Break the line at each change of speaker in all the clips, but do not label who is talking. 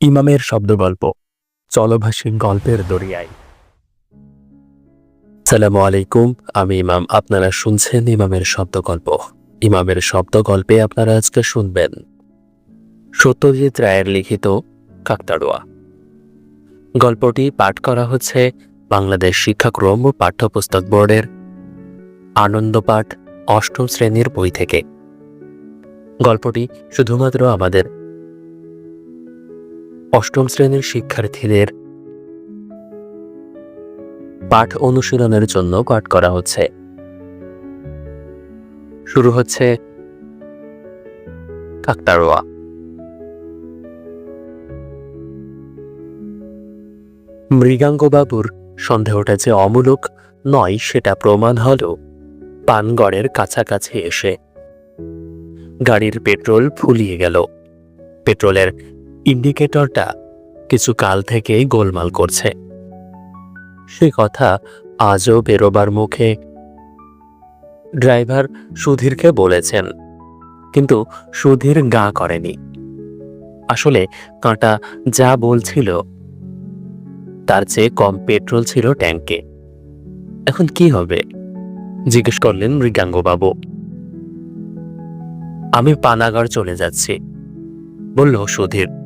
ইমামের শব্দগল্প, চলভাষী গল্পের দরিয়ায়। সালামু আলাইকুম, আমি ইমাম। আপনারা শুনছেন ইমামের শব্দগল্প। ইমামের শব্দগল্পে আপনারা আজকে শুনবেন সত্যজিৎ রায়ের লিখিত কাকতাড়ুয়া। গল্পটি পাঠ করা হচ্ছে বাংলাদেশ শিক্ষাক্রম ও পাঠ্যপুস্তক বোর্ডের আনন্দপাঠ অষ্টম শ্রেণির বই থেকে। গল্পটি শুধুমাত্র আমাদের অষ্টম শ্রেণির শিক্ষার্থীদের পাঠ অনুশীলনের জন্য পাঠ করা হচ্ছে। শুরু হচ্ছে কাকতাড়োয়া। মৃগাঙ্গবাবুর সন্দেহটা যে অমূলক নয়, সেটা প্রমাণ হল। পানগড়ের কাছাকাছি এসে গাড়ির পেট্রোল ফুলিয়ে গেল। পেট্রোলের ইন্ডিকেটরটা কিছু কাল থেকেই গোলমাল করছে। সে কথা আজও বেরোবার মুখে ড্রাইভার সুধীরকে বলেছেন, কিন্তু সুধীর গা করেনি। আসলে কাঁটা যা বলছিল, তার চেয়ে কম পেট্রোল ছিল ট্যাঙ্কে। এখন কি হবে? জিজ্ঞেস করলেন মৃগাঙ্গবাবু। আমি পানাগড় চলে যাচ্ছি, বলল সুধীর।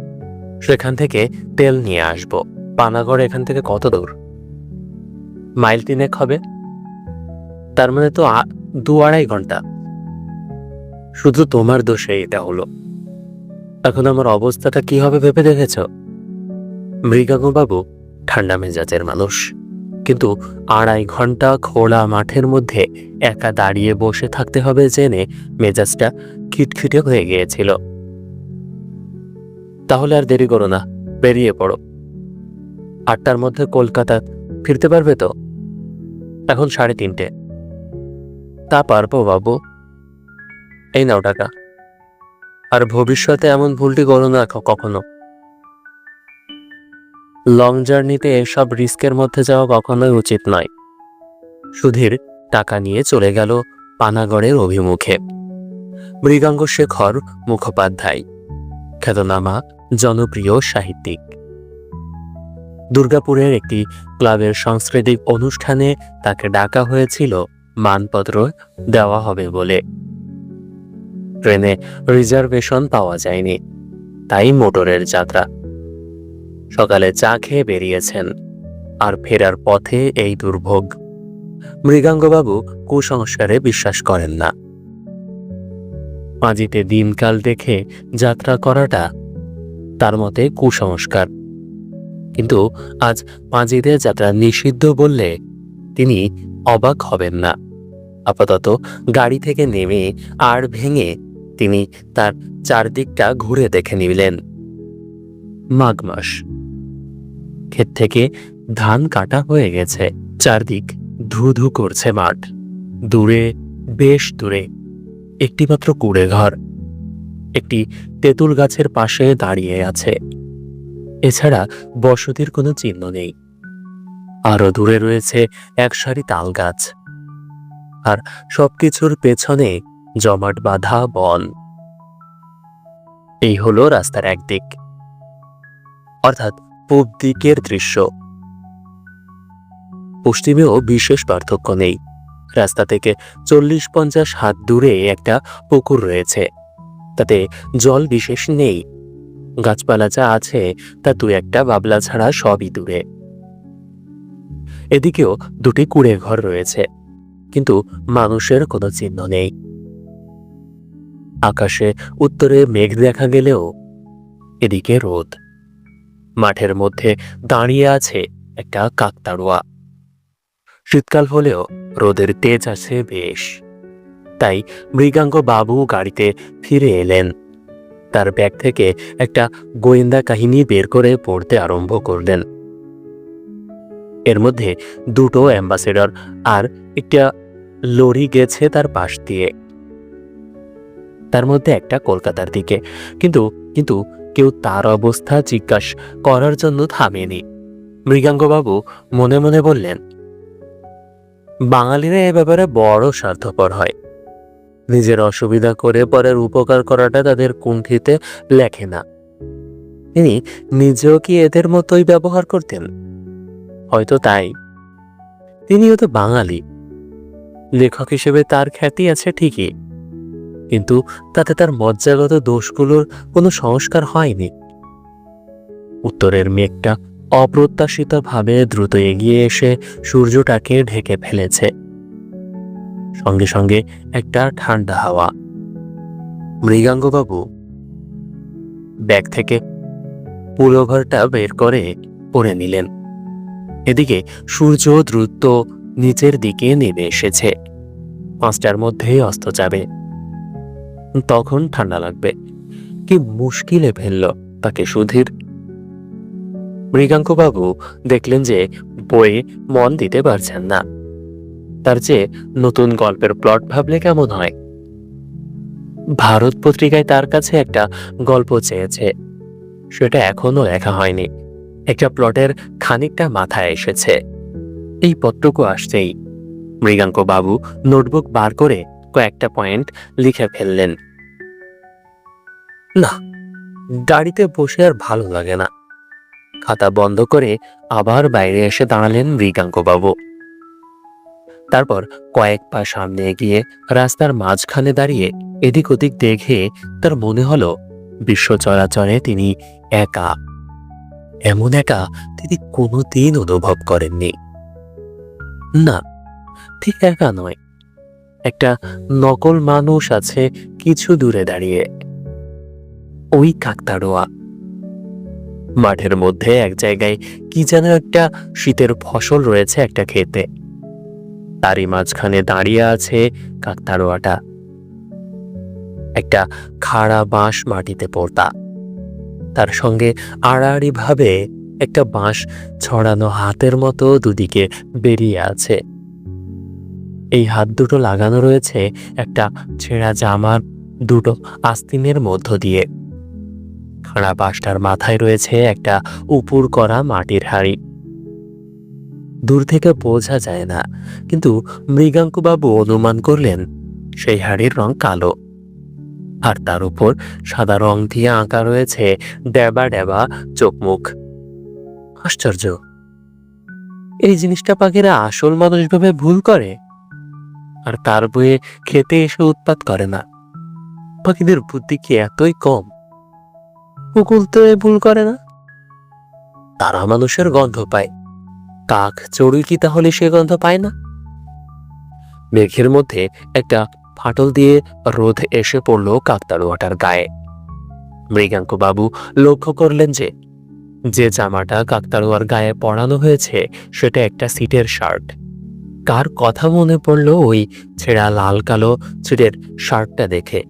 সেখান থেকে তেল নিয়ে আসব। পানাগড় এখান থেকে কত দূর? মাইল তিনেক হবে। তার মানে তো দু আড়াই ঘণ্টা। শুধু তোমার দোষে এটা হলো। এখন আমার অবস্থাটা কি হবে ভেবে দেখেছ? মৃগাঙ্গবাবু ঠান্ডা মেজাজের মানুষ। কিন্তু আড়াই ঘণ্টা খোলা মাঠের মধ্যে একা দাঁড়িয়ে বসে থাকতে হবে জেনে মেজাজটা খিটখিটে হয়ে গিয়েছিল। তাহলে আর দেরি করো না, বেরিয়ে পড়ো। আটটার মধ্যে কলকাতা ফিরতে পারবে তো? এখন সাড়ে তিনটে। তা পারব বাবু। এই নাও টাকা। আর ভবিষ্যতে এমন ভুলটি করো না কখনো। লং জার্নিতে এসব রিস্কের মধ্যে যাওয়া কখনোই উচিত নয়। সুধীর টাকা নিয়ে চলে গেল পানাগড়ের অভিমুখে। মৃগাঙ্গ শেখর মুখোপাধ্যায়। খ্যাতনামা জনপ্রিয় সাহিত্যিক। দুর্গাপুরের একটি ক্লাবের সাংস্কৃতিক অনুষ্ঠানে তাকে ডাকা হয়েছিল, মানপত্র দেওয়া হবে বলে। ট্রেনে রিজার্ভেশন পাওয়া যায়নি, তাই মোটরের যাত্রা। সকালে চা খেয়ে বেরিয়েছেন, আর ফেরার পথে এই দুর্ভোগ। মৃগাঙ্গবাবু কুসংস্কারে বিশ্বাস করেন না। পাঁজিতে দিনকাল দেখে যাত্রা করাটা তার মতে কুসংস্কার। কিন্তু আজ পাঁজিতে যাত্রা নিষিদ্ধ বললে তিনি অবাক হবেন না। আপাতত গাড়ি থেকে নেমে আর ভেঙে তিনি তার চারদিকটা ঘুরে দেখে নিলেন। মাঘ মাস। ক্ষেত থেকে ধান কাটা হয়ে গেছে। চারদিক ধু করছে মাঠ। দূরে, বেশ দূরে। একটিমাত্র কুড়ে ঘর একটি তেঁতুল গাছের পাশে দাঁড়িয়ে আছে। এছাড়া বসতির কোনো চিহ্ন নেই। আরও দূরে রয়েছে এক সারি তাল গাছ। আর সবকিছুর পেছনে জমাট বাঁধা বন। এই হলো রাস্তার একদিক। অর্থাৎ পূব দিকের দৃশ্য। পশ্চিমেও বিশেষ পার্থক্য নেই। রাস্তা থেকে চল্লিশ পঞ্চাশ হাত দূরে একটা পুকুর রয়েছে। তাতে জল বিশেষ নেই। গাছপালা যা আছে, তা দু একটা বাবলা ছাড়া সবই দূরে। এদিকেও দুটি কুড়ে ঘর রয়েছে, কিন্তু মানুষের কোনো চিহ্ন নেই। আকাশে উত্তরে মেঘ দেখা গেলেও এদিকে রোদ। মাঠের মধ্যে দাঁড়িয়ে আছে একটা কাকতাড়ুয়া। শীতকাল হলেও রোদের তেজ আছে বেশ। তাই মৃগাঙ্গ বাবু গাড়িতে ফিরে এলেন। তার ব্যাগ থেকে একটা গোয়েন্দা কাহিনী বের করে পড়তে আরম্ভ করলেন। এর মধ্যে দুটো অ্যাম্বাসেডর আর একটা লরি গেছে তার পাশ দিয়ে। তার মধ্যে একটা কলকাতার দিকে। কিন্তু কিন্তু কেউ তার অবস্থা জিজ্ঞাসা করার জন্য থামেনি। মৃগাঙ্গবাবু মনে মনে বললেন, বাঙালিরা এ ব্যাপারে বড় স্বার্থপর হয়। নিজের অসুবিধা করে পরের উপকার করাটা তাদের কুণ্ঠিতে লেখে না। তিনি নিজেও কি এদের মতোই ব্যবহার করতেন? হয়তো তাই। তিনিও তো বাঙালি। লেখক হিসেবে তার খ্যাতি আছে ঠিকই। কিন্তু তাতে তার মজ্জাগত দোষগুলোর কোনো সংস্কার হয়নি। উত্তরের মেঘটা অপ্রত্যাশিতভাবে দ্রুত এগিয়ে এসে সূর্যটাকে ঢেকে ফেলেছে। সঙ্গে সঙ্গে একটা ঠান্ডা হাওয়া। মৃগাঙ্গবাবু ব্যাগ থেকে পুলোভারটা বের করে পরে নিলেন। এদিকে সূর্য দ্রুত নিচের দিকে নেমে এসেছে। পাঁচটার মধ্যেই অস্ত যাবে। তখন ঠান্ডা লাগবে। কি মুশকিলে ফেলল তাকে সুধীর। মৃগাঙ্কবাবু দেখলেন যে বইয়ে মন দিতে পারছেন না। তার চেয়ে নতুন গল্পের প্লট ভাবলে কেমন হয়? ভারত পত্রিকায় তার কাছে একটা গল্প চেয়েছে। সেটা এখনও লেখা হয়নি। একটা প্লটের খানিকটা মাথায় এসেছে। এই পত্রকু আসছেই মৃগাঙ্ক বাবু নোটবুক বার করে কয়েকটা পয়েন্ট লিখে ফেললেন। না গাড়িতে বসে আর ভালো লাগে না। খাতা বন্ধ করে আবার বাইরে এসে দাঁড়ালেন মৃগাঙ্ক বাবু। তারপর কয়েক পা সামনে এগিয়ে রাস্তার মাঝখানে দাঁড়িয়ে এদিক ওদিক দেখে তার মনে হলো বিশ্ব চরাচরে তিনি একা। এমন একা তিনি কোনোদিন অনুভব করেননি। না ঠিক একা নয়। একটা নকল মানুষ আছে কিছু দূরে দাঁড়িয়ে। ওই কাকতাড়োয়া। মাঠের মধ্যে এক জায়গায় কি যেন একটা শীতের ফসল রয়েছে একটা ক্ষেতে। তারই মাঝখানে দাঁড়িয়ে আছে কাকতাড়োয়াটা। একটা খাড়া বাঁশ মাটিতে পড়তা। তার সঙ্গে আড়াআড়ি ভাবে একটা বাঁশ ছড়ানো হাতের মতো দুদিকে বেরিয়ে আছে। এই হাত দুটো লাগানো রয়েছে একটা ছেঁড়া জামার দুটো আস্তিনের মধ্য দিয়ে। খাড়া বাঁশটার মাথায় রয়েছে একটা উপুর করা মাটির হাড়ি। দূর থেকে বোঝা যায় না। কিন্তু মৃগাঙ্কুবাবু অনুমান করলেন, সেই হাড়ির রং কালো। আর তার উপর সাদা রং দিয়ে আঁকা রয়েছে ড্যাবা ড্যাবা চোখ মুখ আশ্চর্য। এই জিনিসটা পাখিরা আসল মানুষ ভাবে ভুল করে। আর তার বইয়ে খেতে এসে উৎপাত করে না। পাখিদের বুদ্ধি কি এতই কম? কুকুল তো ভুল করে না। তারা মানুষের গন্ধ পায়। কাক চড়ুই কি তাহলে সে গন্ধ পায় না? মেঘের মধ্যে একটা ফাটল দিয়ে রোদ এসে পড়ল কাকতাড়ুয়াটার গায়ে। মৃগাঙ্ক বাবু লক্ষ্য করলেন যে যে জামাটা কাকতাড়ুয়ার গায়ে পরানো হয়েছে, সেটা একটা সিটের শার্ট। কার কথা মনে পড়ল ওই ছেঁড়া লাল কালো সিটের শার্টটা দেখে।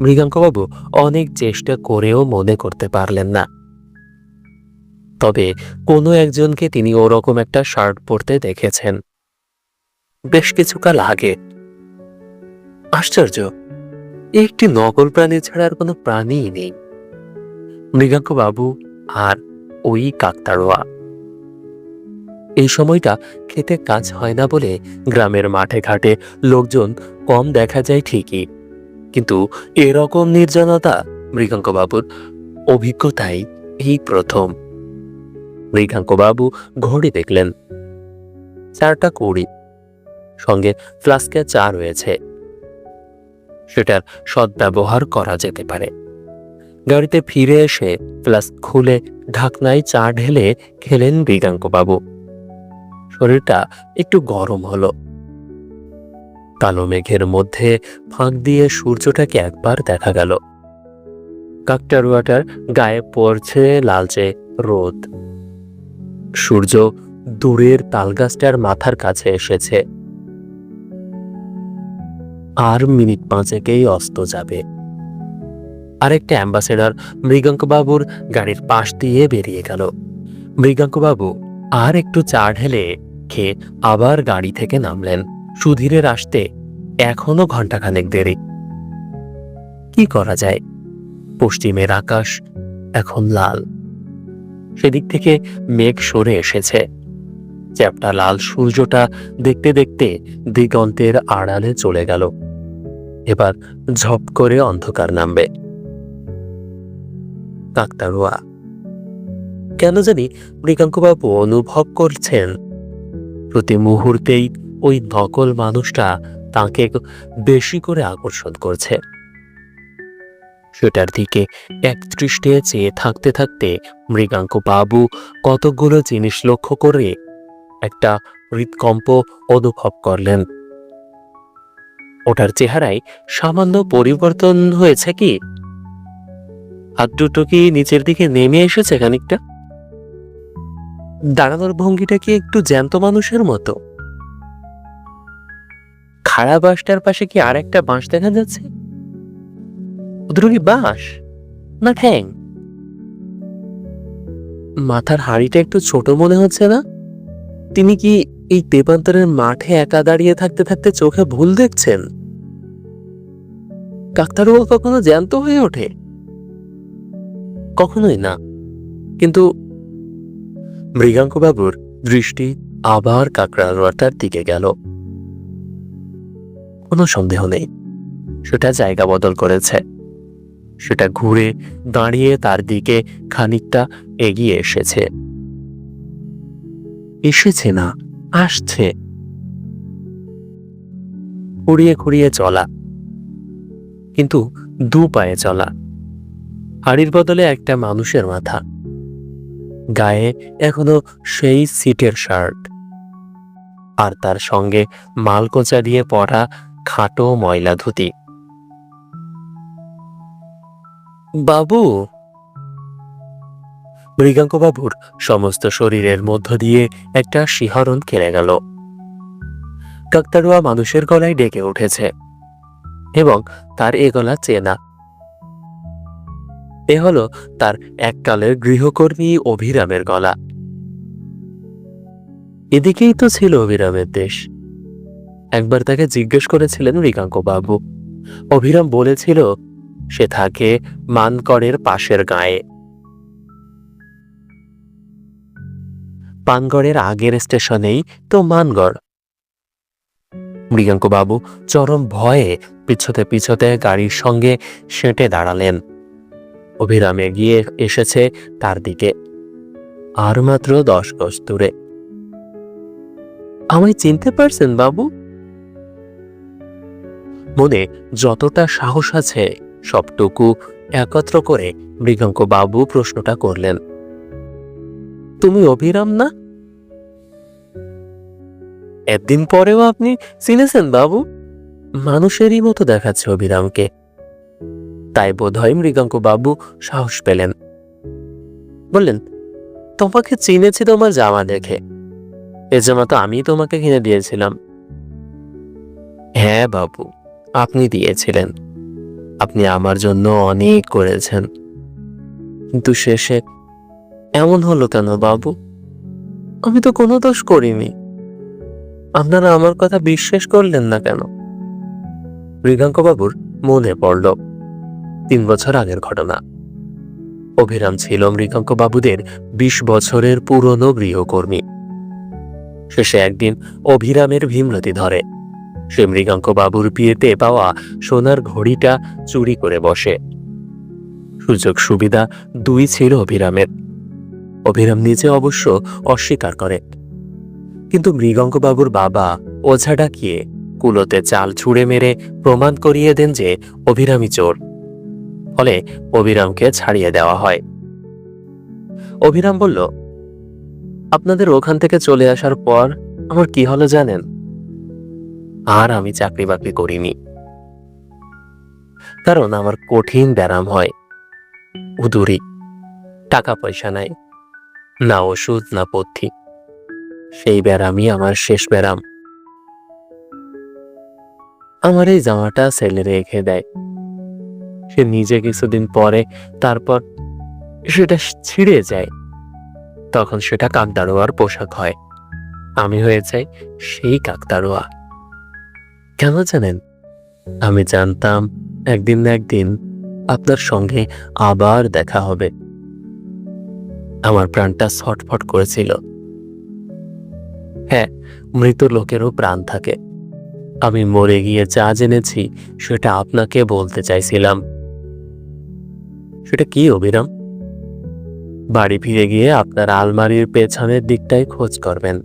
মৃগাঙ্কবাবু অনেক চেষ্টা করেও মনে করতে পারলেন না। তবে কোনো একজনকে তিনি ওরকম একটা শার্ট পরতে দেখেছেন। বেশ কিছুকাল আগে। আশ্চর্য একটি নকল প্রাণী ছাড়া আর কোনো প্রাণীই নেই। মৃগাঙ্ক বাবু আর ওই কাকতাড়োয়া। এই সময়টা খেতে কাজ হয় না বলে গ্রামের মাঠে ঘাটে লোকজন কম দেখা যায় ঠিকই। কিন্তু এরকম নির্জনতা মৃগাঙ্ক বাবুর অভিজ্ঞতাই এই প্রথম। মৃগাঙ্ক বাবু ঘড়ি দেখলেন। চারটা কুড়ি। সঙ্গে ফ্লাস্কে চা রয়েছে। সেটার সদ্ব্যবহার করা যেতে পারে। গাড়িতে ফিরে এসে ফ্লাস্ক খুলে ঢাকনায় চা ঢেলে খেলেন মৃগাঙ্কবাবু শরীরটা একটু গরম হলো। কালো মেঘের মধ্যে ফাঁক দিয়ে সূর্যটাকে একবার দেখা গেল। কাকটারুয়াটার গায়ে পড়ছে লালচে রোদ। সূর্য দূরের তালগাছটার মাথার কাছে এসেছে। আর মিনিট পাঁচেকেই অস্ত যাবে। আরেকটা অ্যাম্বাসেডর মৃগাঙ্কবাবুর গাড়ির পাশ দিয়ে বেরিয়ে গেল। মৃগাঙ্কবাবু আর একটু চা ঢেলে খেয়ে আবার গাড়ি থেকে নামলেন। সুধীরের আসতে এখনও ঘন্টাখানেক দেরি। কি করা যায়? পশ্চিমের আকাশ এখন লাল। সেদিক থেকে মেঘ সরে এসেছে। চ্যাপটা লাল সূর্যটা দেখতে দেখতে দিগন্তের আড়ালে চলে গেল। এবার ঝপ করে অন্ধকার নামবে। কাকতারুয়া কেন জানি মৃগাঙ্কবাবু অনুভব করছেন। প্রতি মুহূর্তেই ওই নকল মানুষটা তাকে বেশি করে আকর্ষণ করছে। সেটার দিকে একদৃষ্টে চেয়ে থাকতে থাকতে মৃগাঙ্ক বাবু কতগুলো জিনিস লক্ষ্য করে একটা হৃদকম্প অনুভব করলেন। ওটার চেহারায় সামান্য পরিবর্তন হয়েছে কি? হাত দুটো কি নিচের দিকে নেমে এসেছে খানিকটা? দাঁড়ানোর ভঙ্গিটা কি একটু জ্যান্ত মানুষের মতো? খাড়া বাঁশটার পাশে কি আর একটা বাঁশ দেখা যাচ্ছে? কি বাঁশ না, ঠ্যাং। মাথার হাড়িটা একটু ছোট মনে হচ্ছে না? তিনি কি এই দেবান্তরের মাঠে একা দাঁড়িয়ে থাকতে থাকতে চোখে ভুল দেখছেন? কাকতারুয়া কখনো জ্যান্ত হয়ে ওঠে? কখনোই না। কিন্তু মৃগাঙ্কবাবুর দৃষ্টি আবার কাকড়ারোয়াটার দিকে গেল। কোনো সন্দেহ নেই। সেটা জায়গা বদল করেছে। সেটা ঘুরে দাঁড়িয়ে তার দিকে খানিকটা এগিয়ে এসেছে। এসেছে না, আসছে। খুঁড়িয়ে খুঁড়িয়ে চলা। কিন্তু দু পায়ে চলা। হাড়ির বদলে একটা মানুষের মাথা। গায়ে এখনও সেই সিটের শার্ট। আর তার সঙ্গে মালকোচা দিয়ে পরা খাটো ময়লা ধুতি বাবু? মৃগাঙ্ক বাবুর সমস্ত শরীরের মধ্য দিয়ে একটা শিহরণ খেলে গেল। কাকতারুয়া মানুষের গলায় ডেকে উঠেছে এবং তার এ গলা চেনা। এ হলো তার এককালের গৃহকর্মী অভিরামের গলা। এদিকেই তো ছিল অভিরামের দেশ। একবার তাকে জিজ্ঞেস করেছিলেন মৃগাঙ্ক বাবু। অভিরাম বলেছিল সে থাকে মানকড়ের পাশের গায়ে। পানগড়ের আগের স্টেশনেই তো মানগড়। মৃগাঙ্ক বাবু চরম ভয়ে পিছতে পিছতে গাড়ির সঙ্গে সেঁটে দাঁড়ালেন। অভিরাম এগিয়ে এসেছে তার দিকে। আর মাত্র দশ গজ দূরে। আমায় চিনতে পারছেন বাবু? মনে যতটা সাহস আছে সবটুকু একত্র করে মৃগাঙ্ক বাবু প্রশ্নটা করলেন। তুমি অভিরাম না? একদিন পরেও আপনি চিনেছেন বাবু? মানুষেরই মতো দেখাচ্ছে অভিরামকে। তাই বোধহয় মৃগাঙ্ক বাবু সাহস পেলেন। বললেন, তোমাকে চিনেছি তোমার জামা দেখে। এ জামা তো আমি তোমাকে কিনে দিয়েছিলাম। হ্যাঁ বাবু, আপনি দিয়েছিলেন। আপনি আমার জন্য অনেক করেছেন। কিন্তু শেষে এমন হলো কেন বাবু? আমি তো কোনো দোষ করিনি। আপনারা আমার কথা বিশ্বাস করলেন না কেন? মৃগাঙ্ক বাবুর মনে পড়ল তিন বছর আগের ঘটনা। অভিরাম ছিল মৃগাঙ্ক বাবুদের বিশ বছরের পুরনো গৃহকর্মী। শেষে একদিন অভিরামের ভীমরতি ধরে। সে মৃগাঙ্ক বাবুর বিয়েতে পাওয়া সোনার ঘড়িটা চুরি করে বসে। সুযোগ সুবিধা দুই ছিল অভিরামের। অভিরাম নিজে অবশ্য অস্বীকার করে। কিন্তু মৃগঙ্কবাবুর বাবা ওঝা ডাকিয়ে কুলোতে চাল ছুঁড়ে মেরে প্রমাণ করিয়ে দেন যে অভিরামী চোর। ফলে অভিরামকে ছাড়িয়ে দেওয়া হয়। অভিরাম বলল, আপনাদের ওখান থেকে চলে আসার পর আমার কি হলো জানেন? আর আমি চাকরি বাকরি করিনি। কারণ আমার কঠিন ব্যারাম হয়। উদুরি টাকা পয়সা নাই, না ওষুধ, না পথ্যি। সেই ব্যারামই আমার শেষ ব্যারাম আমার এই জামাটা ছেলে রেখে দেয়। সে নিজে কিছুদিন পরে তারপর সেটা ছিঁড়ে যায়। তখন সেটা কাকদারোয়ার পোশাক হয়। আমি হয়ে যাই সেই কাকদারোয়া কেন জানেন? আমি জানতাম একদিন না একদিন আপনার সঙ্গে আবার দেখা হবে। আমার প্রাণটা ছটফট করেছিল। হ্যাঁ মৃত লোকেরও প্রাণ থাকে। আমি মরে গিয়ে যা জেনেছি সেটা আপনাকে বলতে চাইছিলাম। সেটা কি অবিরাম বাড়ি ফিরে গিয়ে আপনার আলমারির পেছনের দিকটায় খোঁজ করবেন।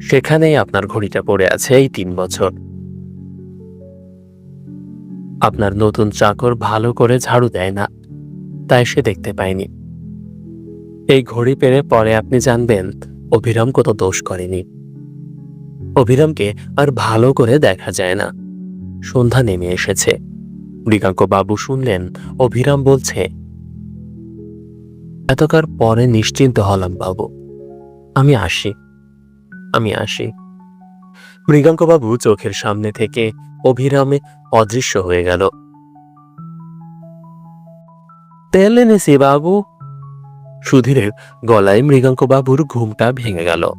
সেখানেই আপনার ঘড়িটা পড়ে আছে এই তিন বছর। আপনার নতুন চাকর ভালো করে ঝাড়ু দেয় না, তাই সে দেখতে পায়নি। এই ঘড়ি পেরে পরে আপনি জানবেন, অভিরাম কত দোষ করেনি। অভিরামকে আর ভালো করে দেখা যায় না। সন্ধ্যা নেমে এসেছে। বাবু শুনলেন, অভিরাম বলছে, এতকার পরে নিশ্চিন্ত হলাম বাবু। আমি আসি। আমি আসি। মৃগাঙ্ক বাবু চোখের সামনে থেকে অভিরামে অদৃশ্য হয়ে গেল। তেল এনেছি বাবু। সুধীরের গলায় মৃগাঙ্কবাবুর ঘুমটা ভেঙে গেল।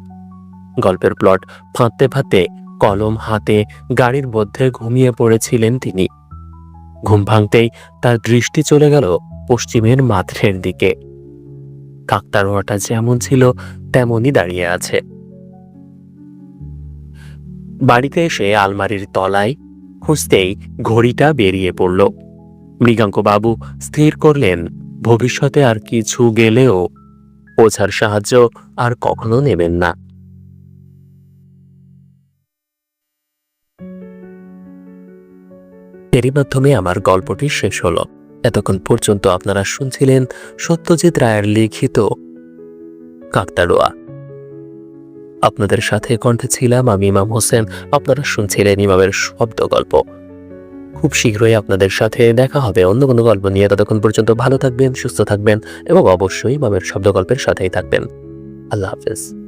গল্পের প্লট ফাঁদতে ফাঁদতে, কলম হাতে, গাড়ির মধ্যে ঘুমিয়ে পড়েছিলেন তিনি। ঘুম ভাঙতেই তার দৃষ্টি চলে গেল পশ্চিমের মাথের দিকে। কাকতারোয়াটা যেমন ছিল, তেমনই দাঁড়িয়ে আছে। বাড়িতে এসে আলমারির তলায় খুঁজতেই ঘড়িটা বেরিয়ে পড়ল। মৃগাঙ্ক বাবু স্থির করলেন, ভবিষ্যতে আর কিছু গেলেও ওঝার সাহায্য আর কখনো নেবেন না। এরই মাধ্যমে আমার গল্পটি শেষ হলো। এতক্ষণ পর্যন্ত আপনারা শুনছিলেন সত্যজিৎ রায়ের লিখিত কাকতাড়ুয়া। আপনাদের সাথে কণ্ঠে ছিলাম আমি ইমাম হোসেন। আপনারা শুনছিলেন ইমামের শব্দ গল্প। খুব শীঘ্রই আপনাদের সাথে দেখা হবে। অন্য কোনো গল্প নিয়ে ততক্ষণ পর্যন্ত ভালো থাকবেন, সুস্থ থাকবেন এবং অবশ্যই ইমামের শব্দ গল্পের সাথেই থাকবেন। আল্লাহ হাফেজ।